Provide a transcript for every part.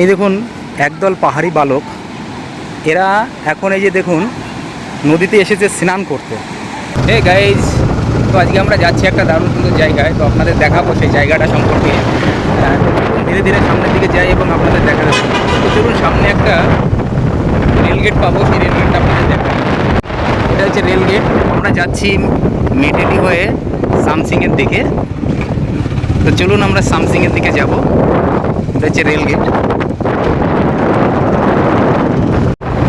এই দেখুন, একদল পাহাড়ি বালক, এরা এখন এই যে দেখুন, নদীতে এসেছে স্নান করতে। হে গাইজ তো আজকে আমরা যাচ্ছি একটা দারুণ সুন্দর জায়গায়, তো আপনাদের দেখাবো সেই জায়গাটা সম্পর্কে। চলুন ধীরে ধীরে সামনের দিকে যাই এবং আপনাদের দেখাবো তো চলুন, সামনে একটা রেলগেট পাবো, সেই রেলগেটটা আপনাদের দেখাবো এটা হচ্ছে রেলগেট আমরা যাচ্ছি মেটেলি হয়ে সামসিংয়ের দিকে। তো চলুন আমরা সামসিংয়ের দিকে যাব। এটা হচ্ছে রেলগেট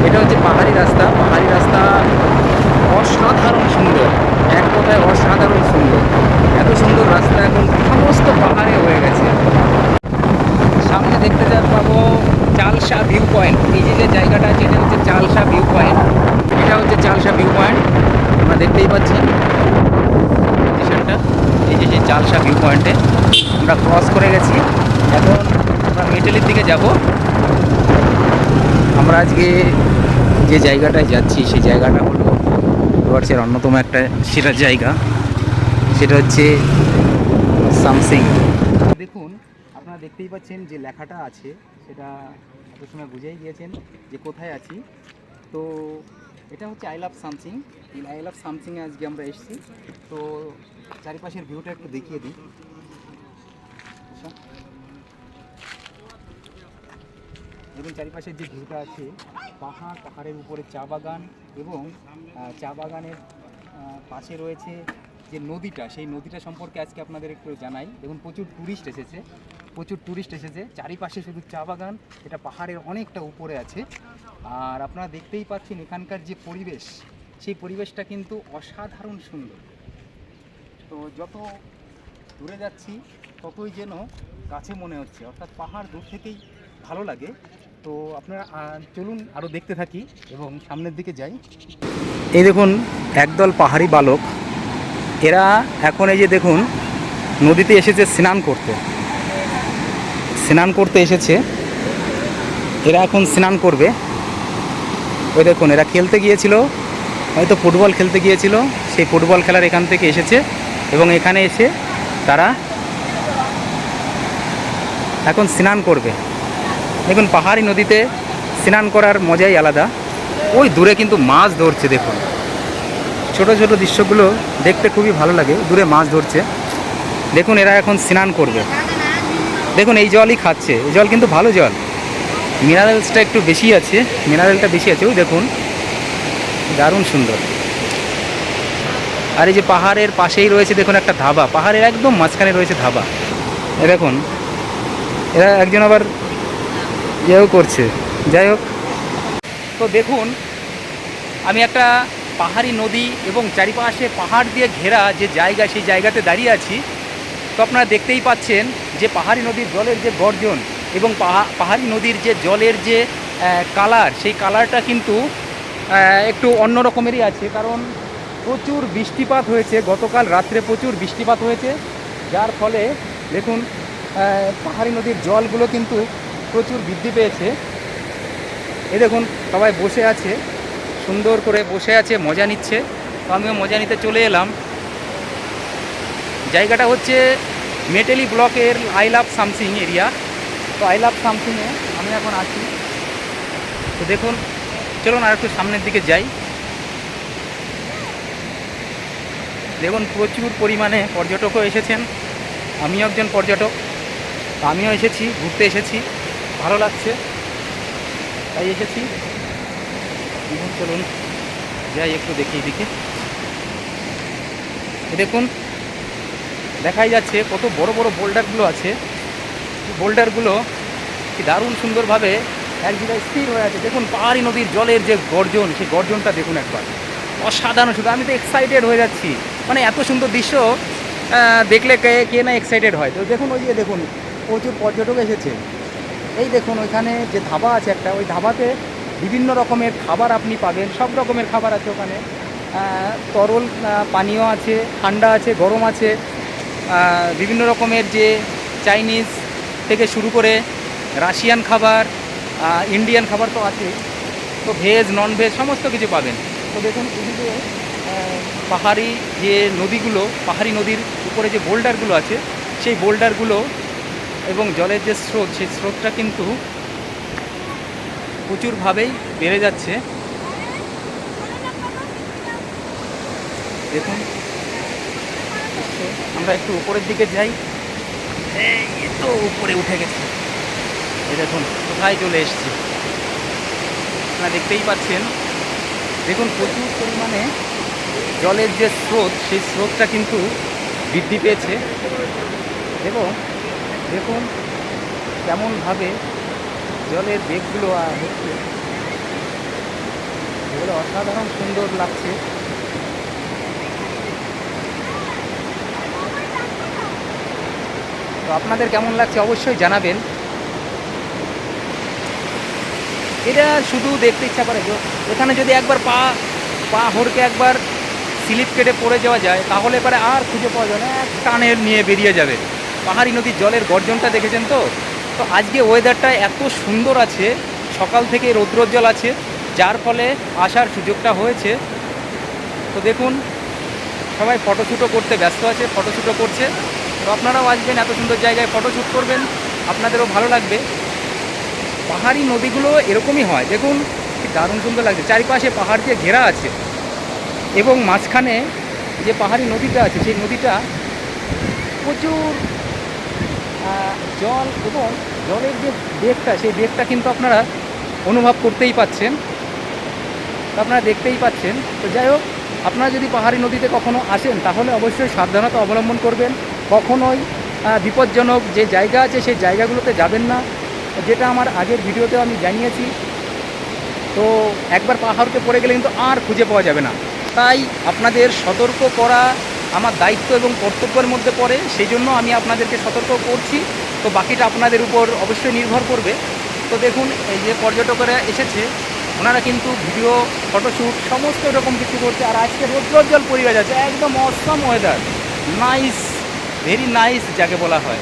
এটা হচ্ছে পাহাড়ি রাস্তা পাহাড়ি রাস্তা অসাধারণ সুন্দর, এক কথায় অসাধারণ সুন্দর। এত সুন্দর রাস্তা এখন সমস্ত পাহাড়ে হয়ে গেছে। সামনে দেখতে যা পাবো চালসা ভিউ পয়েন্ট এই যে জায়গাটা আছে, এটা হচ্ছে চালসা ভিউ পয়েন্ট এটা হচ্ছে চালসা ভিউ পয়েন্ট আমরা দেখতেই পাচ্ছেন স্টেশনটা এই যে সেই চালসা ভিউ পয়েন্টে আমরা ক্রস করে গেছি। এখন আমরা মেটেলির দিকে যাব। আমরা আজকে যে জায়গাটায় যাচ্ছি, সেই জায়গাটা হলো ডুয়ার্সের অন্যতম একটা সেরা জায়গা। সেটা হচ্ছে সামসিং। দেখুন, আপনারা দেখতেই পাচ্ছেন যে লেখাটা আছে, সেটা এত সময় বুঝেই গিয়েছেন যে কোথায় আছি। তো এটা হচ্ছে I love Samsung. I love সামসিংয়ে আজকে আমরা এসেছি। তো চারিপাশের ভিউটা একটু দেখিয়ে দিই। দেখুন চারিপাশের যে ভিউটা আছে, পাহাড়, পাহাড়ের উপরে চা বাগান এবং চা বাগানের পাশে রয়েছে যে নদীটা, সেই নদীটা সম্পর্কে আজকে আপনাদের একটু জানাই। দেখুন, প্রচুর ট্যুরিস্ট এসেছে, প্রচুর ট্যুরিস্ট এসেছে। চারিপাশে শুধু চা বাগান, এটা পাহাড়ের অনেকটা উপরে আছে। আর আপনারা দেখতেই পাচ্ছেন এখানকার যে পরিবেশ, সেই পরিবেশটা কিন্তু অসাধারণ সুন্দর। তো যত দূরে যাচ্ছি, ততই যেন কাছে মনে হচ্ছে। অর্থাৎ পাহাড় দূর থেকেই ভালো লাগে। তো আপনারা চলুন আরও দেখতে থাকি এবং সামনের দিকে যাই। এই দেখুন, একদল পাহাড়ি বালক। এরা এখন এই যে দেখুন, নদীতে এসেছে স্নান করতে। স্নান করতে এসেছে। এরা এখন স্নান করবে। ওই দেখুন, এরা খেলতে গিয়েছিল। হয়তো ফুটবল খেলতে গিয়েছিল। সেই ফুটবল খেলার এখান থেকে এসেছে এবং এখানে এসে তারা এখন স্নান করবে। দেখুন, পাহাড়ি নদীতে স্নান করার মজাই আলাদা। ওই দূরে কিন্তু মাছ ধরছে, দেখুন। ছোট ছোট দৃশ্যগুলো দেখতে খুবই ভালো লাগে, দূরে মাছ ধরছে। দেখুন, এরা এখন স্নান করবে। দেখুন, এই জলই খাচ্ছে, এই জল কিন্তু ভালো জল। মিনারেলসটা একটু বেশি আছে, মিনারেলটা বেশি আছে, ওই দেখুন। দারুণ সুন্দর। আর এই যে পাহাড়ের পাশেই রয়েছে, দেখুন, একটা ধাবা। পাহাড়ের একদম মাঝখানে রয়েছে ধাবা। এ দেখুন, এরা একজন আবার ইয়েও করছে। যাই হোক। তো দেখুন, আমি একটা পাহাড়ি নদী এবং চারিপাশে পাহাড় দিয়ে ঘেরা যে জায়গা, সেই জায়গাতে দাঁড়িয়ে আছি। তো আপনারা দেখতেই পাচ্ছেন যে পাহাড়ি নদীর জলের যে গর্জন এবং পাহা- পাহাড়ি নদীর যে জলের যে কালার সেই কালারটা কিন্তু একটু অন্য রকমেরই আছে। কারণ প্রচুর বৃষ্টিপাত হয়েছে। গতকাল রাত্রে প্রচুর বৃষ্টিপাত হয়েছে। যার ফলে, দেখুন পাহাড়ি নদীর জলগুলো কিন্তু প্রচুর বৃদ্ধি পেয়েছে। এ দেখুন, সবাই বসে আছে, সুন্দর করে বসে আছে, মজা নিচ্ছে। তো আমিও মজা নিতে চলে এলাম। জায়গাটা হচ্ছে মেটেলি ব্লকের আই লাভ সামসিং এরিয়া। তো আই লাভ সামসিংয়ে আমি এখন আছি। তো দেখুন, চলুন আর একটু সামনের দিকে যাই। দেখুন, প্রচুর পরিমাণে পর্যটকও এসেছেন। আমিও একজন পর্যটক। আমিও এসেছি, ঘুরতে এসেছি। ভালো লাগছে। তাই এসেছি। চলুন, যাই একটু দেখি এদিকে। দেখুন, দেখাই যাচ্ছে কত বড় বড় বোল্ডারগুলো আছে। বোল্ডারগুলো কি দারুণ সুন্দরভাবে এক জায়গায় স্থির হয়ে আছে। দেখুন, পাহাড়ি নদীর জলের যে গর্জন, সেই গর্জনটা দেখুন একবার। অসাধারণ শুধু, আমি তো এক্সাইটেড হয়ে যাচ্ছি। মানে এত সুন্দর দৃশ্য দেখলে কে কে না এক্সাইটেড হয়। তো দেখুন, ওই যে দেখুন, প্রচুর পর্যটক এসেছে। এই দেখুন, ওইখানে যে ধাবা আছে একটা, ওই ধাবাতে বিভিন্ন রকমের খাবার আপনি পাবেন, সব রকমের খাবার আছে ওখানে। তরল পানীয় আছে, ঠান্ডা আছে, গরম আছে বিভিন্ন রকমের যে চাইনিজ থেকে শুরু করে রাশিয়ান খাবার ইন্ডিয়ান খাবার তো আছে। তো ভেজ নন ভেজ সমস্ত কিছু পাবেন। তো দেখুন এদিকে পাহাড়ি যে নদীগুলো, পাহাড়ি নদীর উপরে যে বোল্ডারগুলো আছে, সেই বোল্ডারগুলো এবং জলের যে স্রোত, সেই স্রোতটা কিন্তু প্রচুরভাবেই বেড়ে যাচ্ছে। দেখুন, আমরা একটু উপরের দিকে যাই। এই তো উপরে উঠে গেছে। এই দেখুন, কোথায় চলে এসছে। আপনারা দেখতেই পাচ্ছেন। দেখুন, প্রচুর পরিমাণে জলের যে স্রোত, সেই স্রোতটা কিন্তু বৃদ্ধি পেয়েছে। এবং দেখুন কেমনভাবে জলের বেগগুলো হচ্ছে এগুলো অসাধারণ সুন্দর লাগছে। তো আপনাদের কেমন লাগছে অবশ্যই জানাবেন। এটা শুধু দেখতে ইচ্ছা করে এখানে যদি একবার পা পা হড়কে একবার স্লিপ কেটে পড়ে যাওয়া যায়, তাহলে এবারে আর খুঁজে পাওয়া যায় না, এক টানে নিয়ে বেরিয়ে যাবে। পাহাড়ি নদীর জলের গর্জনটা দেখেছেন তো? তো আজকে ওয়েদারটা এত সুন্দর আছে, সকাল থেকে রৌদ্রোজ্জ্বল আছে, যার ফলে আসার সুযোগটা হয়েছে। তো দেখুন, সবাই ফটোশ্যুটও করতে ব্যস্ত আছে ফটোশ্যুটও করছে। তো আপনারাও আসবেন, এত সুন্দর জায়গায় ফটোশ্যুট করবেন, আপনাদেরও ভালো লাগবে। পাহাড়ি নদীগুলো এরকমই হয়, দেখুন দারুণ সুন্দর লাগছে। চারিপাশে পাহাড় দিয়ে ঘেরা আছে এবং মাঝখানে যে পাহাড়ি নদীটা আছে, সেই নদীটা প্রচুর জল এবং জলের যে বেগটা, সেই বেগটা কিন্তু আপনারা অনুভব করতেই পাচ্ছেন। আপনারা দেখতেই পাচ্ছেন। তো যাই হোক, আপনারা যদি পাহাড়ি নদীতে কখনো আসেন, তাহলে অবশ্যই সাবধানতা অবলম্বন করবেন। কখনোই বিপজ্জনক যে জায়গা আছে, সেই জায়গাগুলোতে যাবেন না। যেটা আমার আগের ভিডিওতেও আমি জানিয়েছি। তো একবার পাহাড়কে পড়ে গেলে কিন্তু আর খুঁজে পাওয়া যাবে না। তাই আপনাদের সতর্ক করা আমার দায়িত্ব এবং কর্তব্যের মধ্যে পড়ে সেই জন্য আমি আপনাদেরকে সতর্ক করছি। তো বাকিটা আপনাদের উপর অবশ্যই নির্ভর করবে। তো দেখুন, এই যে পর্যটকরা এসেছে, ওনারা কিন্তু ভিডিও, ফটোশ্যুট, সমস্ত রকম কিছু করছে। আর আজকে রৌদ্রোজ্জ্বল পরিবেশ আছে, একদম awesome weather nice very nice যাকে বলা হয়।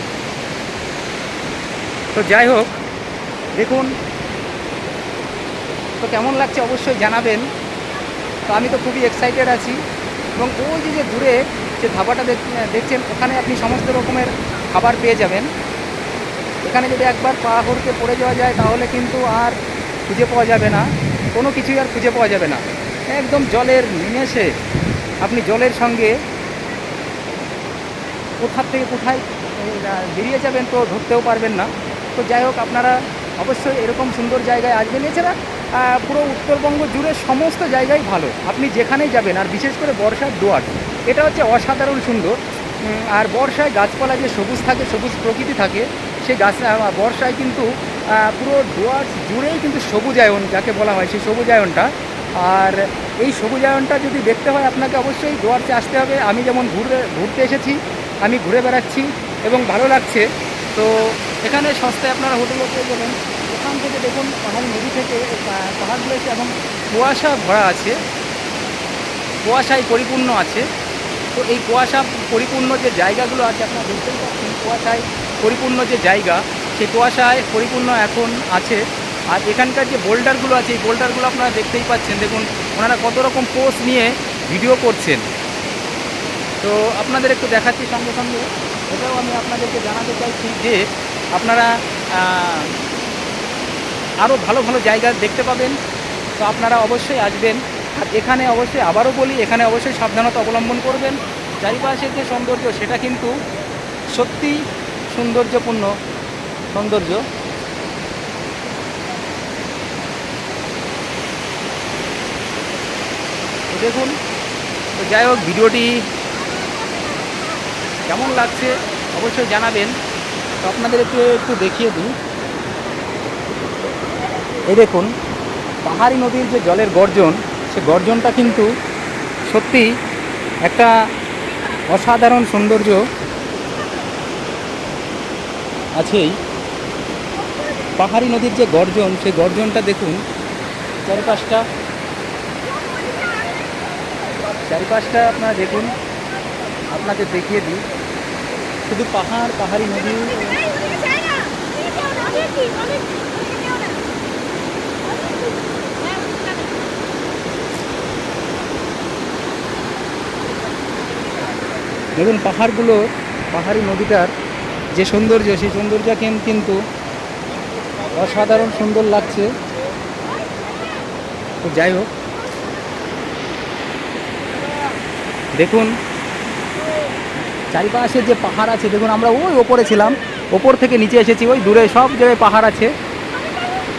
তো যাই হোক, দেখুন। তো কেমন লাগছে অবশ্যই জানাবেন। তো আমি তো খুবই এক্সাইটেড আছি। এবং ওই যে যে দূরে যে ধাবাটা দেখ- দেখছেন, ওখানে আপনি সমস্ত রকমের খাবার পেয়ে যাবেন। এখানে যদি একবার পা হড়কে পড়ে যাওয়া যায়, তাহলে কিন্তু আর খুঁজে পাওয়া যাবে না। কোনো কিছুই আর খুঁজে পাওয়া যাবে না। একদম জলের নিমেষে আপনি জলের সঙ্গে কোথার থেকে কোথায় বেরিয়ে যাবেন তো ধরতেও পারবেন না। তো যাই হোক, আপনারা অবশ্যই এরকম সুন্দর জায়গায় আসবেন এছাড়া পুরো উত্তরবঙ্গ জুড়ে সমস্ত জায়গাই ভালো। আপনি যেখানেই যাবেন, আর বিশেষ করে বর্ষার দোয়ার, এটা হচ্ছে অসাধারণ সুন্দর। আর বর্ষায় গাছপালা যে সবুজ থাকে, সবুজ প্রকৃতি থাকে, সে গাছ বর্ষায় কিন্তু পুরো ডুয়ার্স জুড়েই কিন্তু সবুজায়ন, যাকে বলা হয় সেই সবুজায়নটা। আর এই সবুজায়নটা যদি দেখতে হয়, আপনাকে অবশ্যই ডুয়ার্সে আসতে হবে। আমি যেমন ঘুরে, ঘুরতে এসেছি, আমি ঘুরে বেড়াচ্ছি এবং ভালো লাগছে। তো এখানে সস্তায় আপনারা হোটেলও পেয়ে যাবেন। থেকে দেখুন পাহাড়ি নদী থেকে পাহাড়গুলো এবং কুয়াশা ভরা আছে। কুয়াশায় পরিপূর্ণ আছে। তো এই কুয়াশা পরিপূর্ণ যে জায়গাগুলো আছে, আপনারা দেখতেই পাচ্ছেন কুয়াশায় পরিপূর্ণ যে জায়গা, সেই কুয়াশায় পরিপূর্ণ এখন আছে। আর এখানকার যে বোল্ডারগুলো আছে, এই বোল্ডারগুলো আপনারা দেখতেই পাচ্ছেন। দেখুন, ওনারা কত রকম পোস্ট নিয়ে ভিডিও করছেন। তো আপনাদের একটু দেখাচ্ছি সঙ্গে সঙ্গে। এটাও আমি আপনাদেরকে জানাতে চাইছি যে আপনারা আরও ভালো ভালো জায়গা দেখতে পাবেন। তো আপনারা অবশ্যই আসবেন। আর এখানে অবশ্যই আবারও বলি, এখানে অবশ্যই সাবধানতা অবলম্বন করবেন। চারিপাশের যে সৌন্দর্য, সেটা কিন্তু সত্যি সৌন্দর্যপূর্ণ সৌন্দর্য। দেখুন, তো যাই হোক, ভিডিওটি কেমন লাগছে অবশ্যই জানাবেন। তো আপনাদের একটু একটু দেখিয়ে দিই। এই দেখুন, পাহাড়ি নদীর যে জলের গর্জন, সে গর্জনটা কিন্তু সত্যি একটা অসাধারণ সৌন্দর্য আছেই। পাহাড়ি নদীর যে গর্জন, সেই গর্জনটা দেখুন, চারিপাশটা চারিপাশটা আপনারা দেখুন, আপনাকে দেখিয়ে দিই। শুধু পাহাড়, পাহাড়ি নদী। দেখুন, পাহাড়গুলো, পাহাড়ি নদীটার যে সৌন্দর্য, সেই সৌন্দর্য কিন- কিন্তু অসাধারণ সুন্দর লাগছে। তো যাই হোক। দেখুন, চারিপাশে যে পাহাড় আছে, দেখুন, আমরা ওই ওপরে ছিলাম, ওপর থেকে নিচে এসেছি, ওই দূরে সব জায়গায় পাহাড় আছে।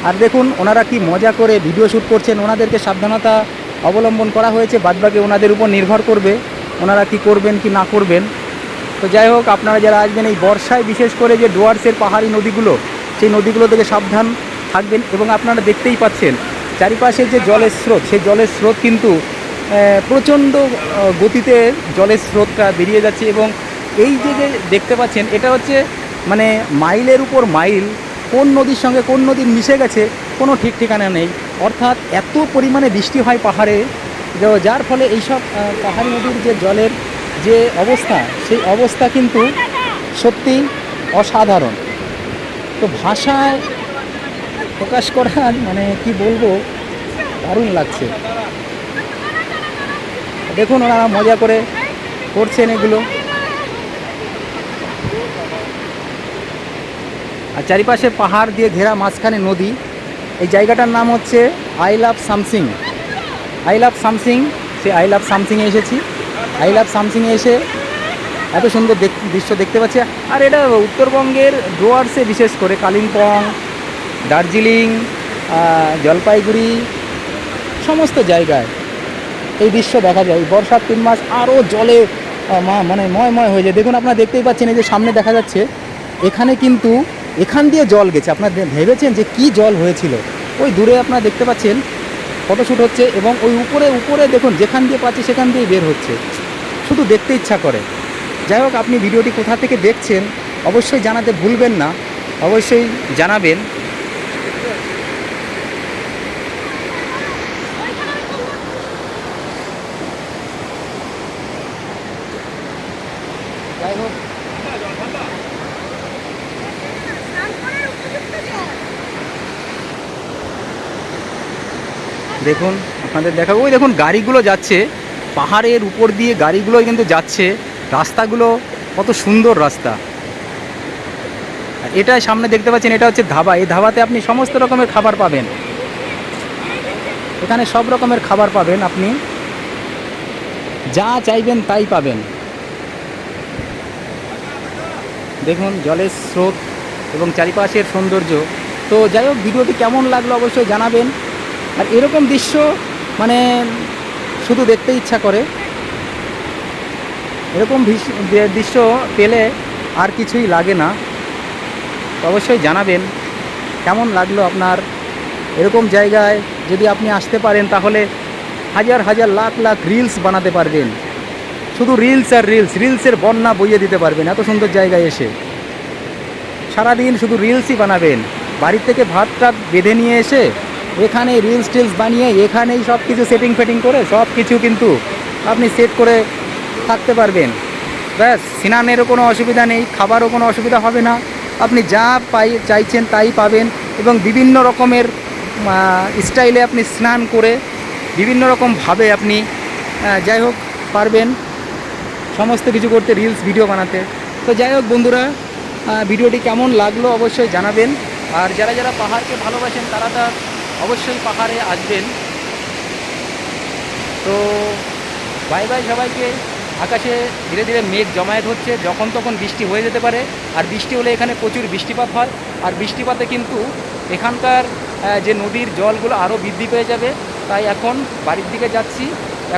আর দেখুন, ওনারা কি মজা করে ভিডিও শ্যুট করছেন, ওনাদেরকে সাবধানতা অবলম্বন করা হয়েছে, বাদবাকি ওনাদের উপর নির্ভর করবে। ওনারা কি করবেন, কি না করবেন? তো যাই হোক, আপনারা যারা আসবেন এই বর্ষায়, বিশেষ করে যে ডুয়ার্সের পাহাড়ি নদীগুলো, সেই নদীগুলো থেকে সাবধান থাকবেন এবং আপনারা দেখতেই পাচ্ছেন, চারিপাশে যে জলের স্রোত, সেই জলের স্রোত কিন্তু প্রচণ্ড গতিতে জলের স্রোতটা বেরিয়ে যাচ্ছে এবং এই যে যে দেখতে পাচ্ছেন, এটা হচ্ছে মানে মাইলের উপর মাইল, কোন নদীর সঙ্গে কোন নদীর মিশে গেছে, কোনো ঠিক ঠিকানা নেই। অর্থাৎ এত পরিমাণে বৃষ্টি হয় পাহাড়ে যার ফলে এইসব পাহাড়ি নদীর যে জলের যে অবস্থা, সেই অবস্থা কিন্তু সত্যি অসাধারণ। তো ভাষায় প্রকাশ করা মানে কি বলব, দারুণ লাগছে। দেখুন ওরা মজা করে করছেন এগুলো। আর চারিপাশে পাহাড় দিয়ে ঘেরা মাঝখানে নদী। এই জায়গাটার নাম হচ্ছে I love Samsing I love Samsing say I love সামসিংয়ে এসেছি। আই লাভ সামসিংয়ে এসে এত সুন্দর দৃশ্য দেখতে পাচ্ছি। আর এটা উত্তরবঙ্গের ডুয়ার্সে বিশেষ করে কালিম্পং, দার্জিলিং জলপাইগুড়ি, সমস্ত জায়গায় এই দৃশ্য দেখা যায়। বর্ষার তিন মাস আরও জলে মানে ময় ময় হয়ে যায়। দেখুন, আপনারা দেখতেই পাচ্ছেন এই যে সামনে দেখা যাচ্ছে, এখানে কিন্তু এখান দিয়ে জল গেছে। আপনারা ভেবেছেন যে কি জল হয়েছিল? ওই দূরে আপনারা দেখতে পাচ্ছেন ফটোশ্যুট হচ্ছে এবং ওই উপরে উপরে দেখুন, যেখান দিয়ে পাচ্ছে সেখান দিয়েই বের হচ্ছে। শুধু দেখতে ইচ্ছা করে। যাই হোক, আপনি ভিডিওটি কোথা থেকে দেখছেন অবশ্যই জানাতে ভুলবেন না। অবশ্যই জানাবেন। যাই হোক দেখুন, আপনাদের দেখাবো। ওই দেখুন, গাড়িগুলো যাচ্ছে। পাহাড়ের উপর দিয়ে গাড়িগুলো কিন্তু যাচ্ছে। রাস্তাগুলো কত সুন্দর রাস্তা। এটা সামনে দেখতে পাচ্ছেন, এটা হচ্ছে ধাবা। এই ধাবাতে আপনি সমস্ত রকমের খাবার পাবেন। এখানে সব রকমের খাবার পাবেন আপনি। যা চাইবেন তাই পাবেন। দেখুন, জলের স্রোত এবং চারিপাশের সৌন্দর্য। তো যাই হোক, ভিডিওটি কেমন লাগল অবশ্যই জানাবেন। আর এরকম দৃশ্য মানে শুধু দেখতে ইচ্ছা করে। এরকম দৃশ্য পেলে আর কিছুই লাগে না। অবশ্যই জানাবেন, কেমন লাগল আপনার? এরকম জায়গায় যদি আপনি আসতে পারেন, তাহলে হাজার হাজার লাখ লাখ রিলস বানাতে পারবেন। শুধু রিলস আর রিলস রিলসের বন্যা বইয়ে দিতে পারবেন, এত সুন্দর জায়গায় এসে। সারাদিন শুধু রিলসই বানাবেন। বাড়ির থেকে ভাতটা বেঁধে নিয়ে এসে এখানে রিলস টিলস বানিয়ে এখানেই সব কিছু সেটিং ফেটিং করে সব কিছু কিন্তু আপনি সেট করে থাকতে পারবেন। ব্যাস স্নানেরও কোনো অসুবিধা নেই, খাবারও কোনো অসুবিধা হবে না। আপনি যা পাই, চাইছেন তাই পাবেন এবং বিভিন্ন রকমের স্টাইলে আপনি স্নান করে বিভিন্ন রকমভাবে আপনি যাই হোক পারবেন সমস্ত কিছু করতে রিলস ভিডিও বানাতে। তো যাই হোক বন্ধুরা ভিডিওটি কেমন লাগল অবশ্যই জানাবেন। আর যারা যারা পাহাড়কে ভালোবাসেন, তারা তো অবশ্যই পাহাড়ে আসবেন। তো বাই বাই সবাইকে। আকাশে ধীরে ধীরে মেঘ জমায়েত হচ্ছে, যখন তখন বৃষ্টি হয়ে যেতে পারে। আর বৃষ্টি হলে এখানে প্রচুর বৃষ্টিপাত হয়। আর বৃষ্টিপাতে কিন্তু এখানকার যে নদীর জলগুলো আরও বৃদ্ধি পেয়ে যাবে। তাই এখন বাড়ির দিকে যাচ্ছি।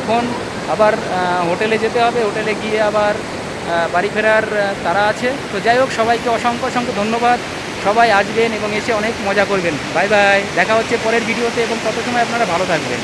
এখন আবার হোটেলে যেতে হবে। হোটেলে গিয়ে আবার বাড়ি ফেরার তারা আছে। তো যাই হোক, সবাইকে অসংখ্য অসংখ্য ধন্যবাদ। সবাই আসবেন এবং এসে অনেক মজা করবেন। Bye bye. দেখা হচ্ছে পরের ভিডিওতে এবং তত সময় আপনারা ভালো থাকবেন।